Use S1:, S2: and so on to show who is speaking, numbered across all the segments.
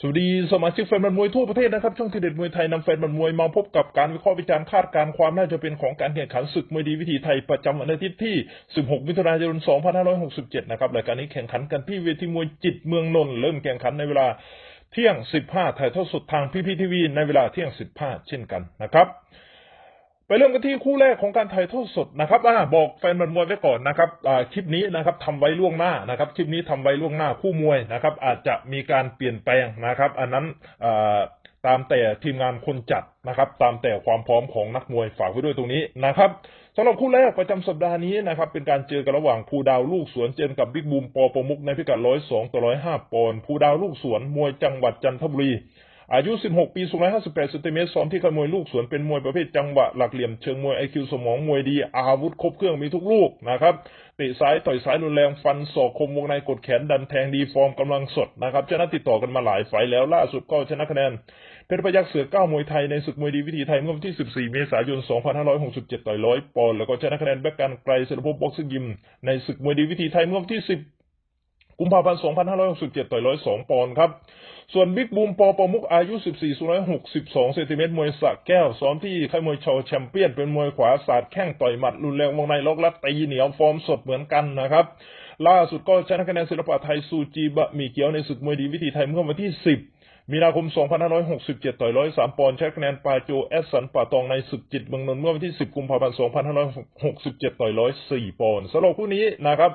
S1: สวัสดีสมาชิกแฟนบันมวยทั่วประเทศนะครับ ช่องทีเด็ดมวยไทยนำแฟนบันมวยมาพบกับการวิเคราะห์วิจารณ์คาดการณ์ความน่าจะเป็นของการแข่งขันศึกมวยดีวิถีไทยประจำวันอาทิตย์ที่ 16 มิถุนายน 2567 นะครับรายการนี้แข่งขันกันที่เวทีมวยจิตเมืองนนท์เริ่มแข่งขันในเวลาเที่ยง 15 ถ่ายทอดสดทางพีพีทีวีในเวลาเที่ยง 15 เช่นกันนะครับ เริ่มกันที่คู่แรกของการถ่ายทอดสดนะครับอ่าบอกแฟนบันมวยไว้ก่อนนะครับอ่าคลิปนี้นะครับทำไว้ล่วงหน้านะครับ คลิปนี้ทำไว้ล่วงหน้าคู่มวยนะครับ อาจจะมีการเปลี่ยนแปลงนะครับ อันนั้นอ่าตามแต่ทีมงานคนจัดนะครับ ตามแต่ความพร้อมของนักมวยฝากไว้ด้วยตรงนี้นะครับสำหรับคู่แรกประจำสัปดาห์นี้นะครับ เป็นการเจอกันระหว่างภูดาวลูกสวนเจอกับบิ๊กบูมปอประมุกในพิกัด102ต่อ105ปอนด์ภูดาวลูกสวนมวยจังหวัดจันทบุรี อายุ 16 ปีสูง158เซนติเมตรซ้อมที่ขโมยลูกสวนเป็นมวยประเภทจังหวะหลักเหลี่ยมเชิงมวยไอคิวสมองมวยดี อาวุธครบเครื่องมีทุกลูกนะครับเตะซ้ายต่อยซ้ายรุนแรงฟันศอกคมวงในกดแขนดันแทงดีฟอร์มกำลังสดนะครับชนะติดต่อกันมาหลายไฟแล้วล่าสุดก็ชนะคะแนนเพชรพยักเสือก้าวมวยไทยในศึกมวยดีวิถีไทยเมื่อวันที่ 14 เมษายน 2567 ต่อยร้อยปอนด์แล้วก็ชนะคะแนนแบ็กกันไกลเสรภพบ็อกซิ่งยิมในศึกมวยดีวิถีไทยเมื่อวันที่ 10 กุมภาพันธ์ 2567 ต่อย102 ปอนด์ครับ ส่วนบิ๊กบูมปอประมุกอายุ 14 สูง162 เซนติเมตร มวยสะแก้ว ซ้อมที่ค่ายมวยชาวแชมเปี้ยน เป็นมวยขวาสาดแข้งต่อยหมัด รุนแรงวงในล็อกลัดตีเหนียวฟอร์มสดเหมือนกันนะครับ ล่าสุดก็ชนะคะแนนศิลปะไทยซูจีบะมีเกียวในศึกมวยดีวิถีไทยเมื่อวันที่ 10 มีนาคม 2567 ต่อย 103 ปอนด์ใช้คะแนนปาโจแอสสันป่าตองในศึกจิตเมืองนนท์เมื่อวันที่ 10 กุมภาพันธ์ 2567 ต่อย 104 ปอนด์สำหรับคู่นี้นะครับ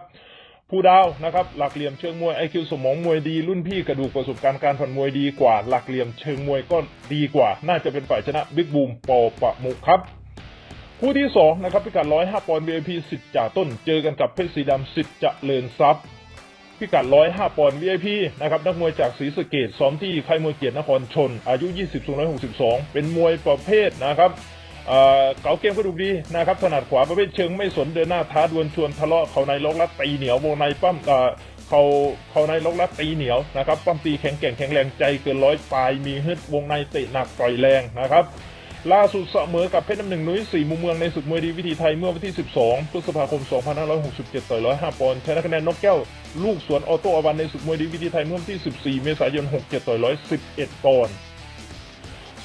S1: ผู้ดาวนะครับหลักเหลี่ยมเชิงมวยไอคิวสมองมวยดี รุ่นพี่กระดูกประสบการณ์การผันมวยดีกว่า หลักเหลี่ยมเชิงมวยก็ดีกว่า น่าจะเป็นฝ่ายชนะบิ๊กบูมปอปะมุกครับคู่ที่สองนะครับพิกัด105ปอนด์ VIP สิทธิ์จ่าต้น เจอกันกับเพชรสีดำสิทธิ์จะเลินทรัพย์พิกัด105ปอนด์ VIP นะครับนักมวยจากศรีสะเกดซ้อมที่ค่ายมวยเกียรตินครชน อายุ 20สูง162 เป็นมวยประเภทนะครับ เอ่อเก๋าเกมกระดูกดีนะครับถนัดขวาประเภทเชิงไม่สนเดินหน้าท้าดวลชวนทะเลาะเขาในล็อกลัดตีเหนียววงในปั้มเอ่อเขาเขาในล็อกลัดตีเหนียวนะครับปั้มตีแข็งแกร่งแข็งแรงใจเกินร้อยปลายมีฮึดวงในเตะหนักต่อยแรงนะครับล่าสุดเสมอกับเพชรน้ำหนึ่งนุ้ยสี่มุมเมืองในศึกมวยดีวิธีไทยเมื่อวันที่ 12 พฤษภาคม 2567 ต่อย105 ปอนด์ชนะคะแนนนกแก้ว ลูกสวนออโต้อวันในศึกมวยดีวิธีไทยเมื่อวันที่ 14 เมษายน 67 ต่อย111 ปอนด์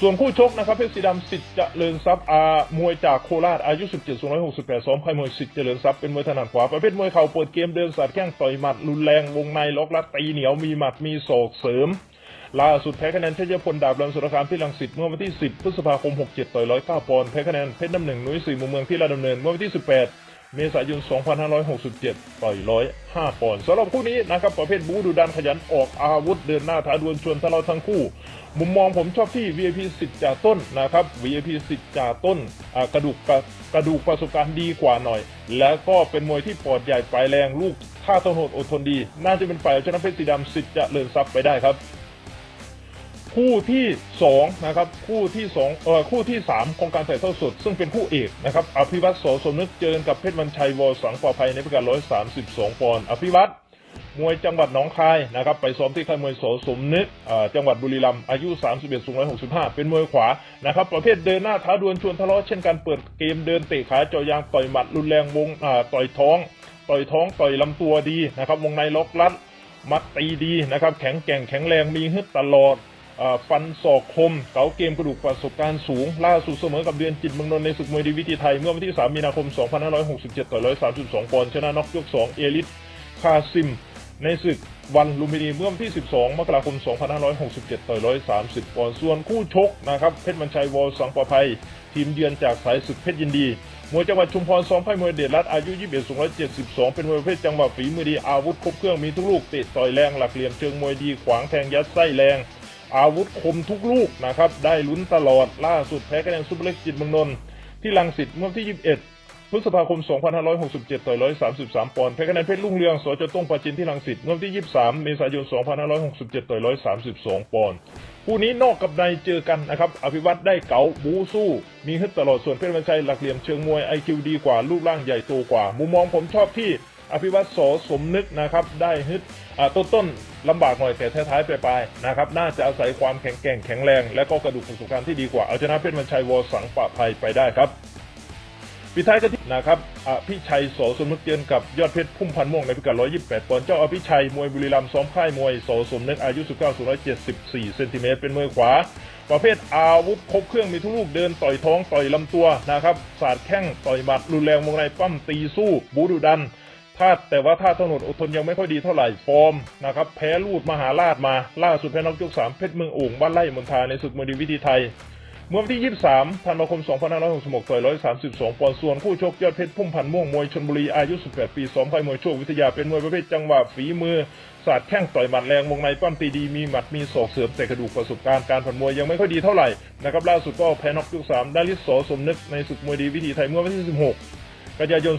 S1: ส่วนคู่ชกนะครับเพชรสีดำสิทธิ์เจริญทรัพย์อามวยจากโคราชอายุ 17สูง168ซ้อมค่มวยสิทธิ์เจริญทรัพย์เป็นมวยถนัดขวาประเภทมวยเข่าเปิดเกมเดินสาดแข้งต่อยหมัดรุนแรงวงในล็อกลัดตีเหนียวมีหมัดมีศอกเสริมล่าสุดแพ้คะแนนชัยพลดาบรันสุรคามที่ลังสิตเมื่อวันที่ 10 พฤษภาคม 67 ต่อย109ปอนด์แพ้คะแนนเพชรน้ำหนึ่งนุ้ยสี่มุมเมืองที่ลาดดำเนินเมื่อวันที่ 18 เมษายน 2567 ต่อย105 ปอนด์สำหรับคู่นี้นะครับประเภทบูดูดันขยันออกอาวุธเดินหน้าท้าดวลชวนทะเลาะทั้งคู่ มุมมองผมชอบที่ VIP สิทธิ์จ่าต้นนะครับ VIP สิทธิ์จ่าต้นกระดูกกระกระดูกประสบการณ์ดีกว่าหน่อย แล้วก็เป็นมวยที่ปอดใหญ่ปลายแรงลูกท่าต้นโหดอดทนดี น่าจะเป็นฝ่ายชนะเพชรสีดำสิทธิ์จะเจริญทรัพย์ไปได้ครับ คู่ที่สองนะครับคู่ที่สองเอ่อคู่ที่สามของการถ่ายทอดสด ซึ่งเป็นคู่เอกนะครับอภิวัตโสสมนึกเจอกับเพชรวันชัยวอสังปอภัยในพิกัด132 ปอนด์อภิวัตมวยจังหวัดหนองคายนะครับไปซ้อมที่ค่ายมวยโสสมนึกจังหวัดบุรีรัมย์อายุ 31สูง165 เป็นมวยขวานะครับประเภทเดินหน้าท้าดวลชวนทะเลาะเช่นการเปิดเกมเดินเตะขาเจาะยางต่อยหมัดรุนแรงวงต่อยท้อง ต่อยท้องต่อยลำตัวดีนะครับวงในล็อกลัดมัดตีดีนะครับแข็งแกร่งแข็งแรงมีฮึดตลอด ฟันศอกคมเก๋าเกมกระดูกประสบการณ์สูง ล่าสุดเสมอกับเดือนจิตเมืองนนท์ในศึกมวยดีวิธีไทย เมื่อวันที่ 3 มีนาคม 2567 ต่อ 132 ปอนด์ชนะน็อกยก 2 เอลิทคาซิม ในศึกวันลุมพินีเมื่อวันที่ 12 มกราคม 2567 ต่อ 130 ปอนด์ส่วนคู่ชกนะครับเพชรมันชัยวอลสังประภัย ทีมเยือนจากสายศึกเพชรยินดีมวยจังหวัดชุมพรซ้อมไพ่มวยเดชรัตอายุ 21สูง172 เป็นมวยประเภทจังหวะฝีมือดีอาวุธครบเครื่องมีทุกลูกเตะต่อยแรงหลักเหลี่ยมเชิงมวยดีขวางแทงยัดไส้แรง อาวุธคมทุกลูกนะครับ ได้ลุ้นตลอดล่าสุดแพ้คะแนนซุปเปอร์เล็กจิตเมืองนนท์ที่ลังสิตเมื่อที่ 21 พฤษภาคม 2567 ต่อย 133 ปอนด์แพ้คะแนนเพชรลุ่งเรืองสจต้งปาจินที่ลังสิตเมื่อที่ 23 เมษายน 2567 ต่อย 132 ปอนด์คู่นี้นอกกับในเจอกันนะครับ อภิวัตได้เก๋าบูสู้ มีฮึดตลอดส่วนเพชรวันชัยหลักเหลี่ยมเชิงมวยไอคิวดีกว่ารูปร่างใหญ่โตกว่า มุมมองผมชอบที่ อภิวัตโสสมนึกนะครับได้ฮึดต้นต้นๆลำบากหน่อยแต่ท้ายๆปลายๆนะครับน่าจะอาศัยความแข็งแกร่งแข็งแรง และก็กระดูกประสบการณ์ที่ดีกว่าเอาชนะเพชรมันชัยวอสังปะภัยไปได้ครับปิดท้ายกันที่นะครับอภิชัยโสสมนึกเตียนกับยอดเพชรพุ่มพันม่วงในพิกัด 128 ปอนด์ เจ้าอภิชัยมวยบุรีรัมย์ซ้อมค่ายมวยโสสมนึกอายุ 19 174 เซนติเมตรเป็นมือขวา ประเภทอาวุธครบเครื่องมีทุกลูกเดินต่อยท้องต่อยลำตัวนะครับ สาดแข้งต่อยหมัดรุนแรงวงในปั้มตีสู้ บูดุดัน ถ้าแต่ว่าถ้าถนนอดทนยังไม่ค่อยดีเท่าไหร่ฟอร์มนะครับแพ้ลูดมหาราชมา ล่าสุดแพ้น็อกยกสามเพชรเมืองโอ่งบ้านไร่มณฑาในศึกมวยดีวิธีไทยเมื่อวันที่ 23 ธันวาคม 2566ต่อย132 ปอนด์ส่วนคู่ชกยอดเพชรพุ่มพันม่วงมวยชนบุรีอายุ 18 ปีซ้อมค่ายมวยโชควิทยาเป็นมวยประเภทจังหวะฝีมือสาดแข้งต่อยหมัดแรงวงในปั้มตีดีมีหมัดมีศอกเสริมแต่กระดูกประสบการณ์การผ่านมวยยังไม่ค่อยดีเท่าไหร่นะครับล่าสุดก็แพ้น็อกยกสามได้ลิสโสสมนึกในศึกมวยดีวิธีไทยเมื่อวันที่ 16 กันยายน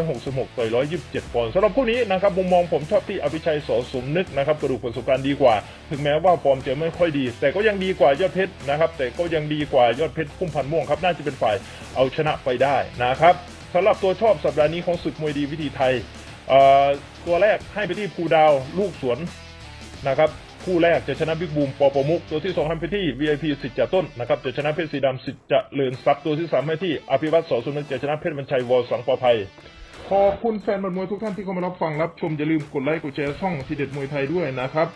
S1: 2566 ต่อย127ปอนด์สำหรับคู่นี้นะครับมุมมองผมชอบที่อภิชัยสอสมนึกนะครับกระดูกประสบการณ์ดีกว่า ถึงแม้ว่าฟอร์มจะไม่ค่อยดี แต่ก็ยังดีกว่ายอดเพชรนะครับแต่ก็ยังดีกว่ายอดเพชรพุ่มพันม่วงครับน่าจะเป็นฝ่ายเอาชนะไปได้นะครับสำหรับตัวชอบสัปดาห์นี้ของศึกมวยดีวิธีไทยอ่อตัวแรกให้ไปที่ภูดาวลูกสวนนะครับ คู่แรกจะชนะบิ๊กบูมปอปมุก ตัวที่สองทำไปที่ VIP สิทธิ์จ่าต้นนะครับจะชนะเพชรสีดำสิทธิ์จะเลินซับตัวที่สามให้ที่อภิวัตรสอสุนันจะชนะเพชรบรรชัยวอสังปอภัยขอบคุณแฟนบอลมวยทุกท่านที่เข้ามารับฟังรับชมอย่าลืมกดไลค์กดแชร์ช่องทีเด็ดมวยไทยด้วยนะครับ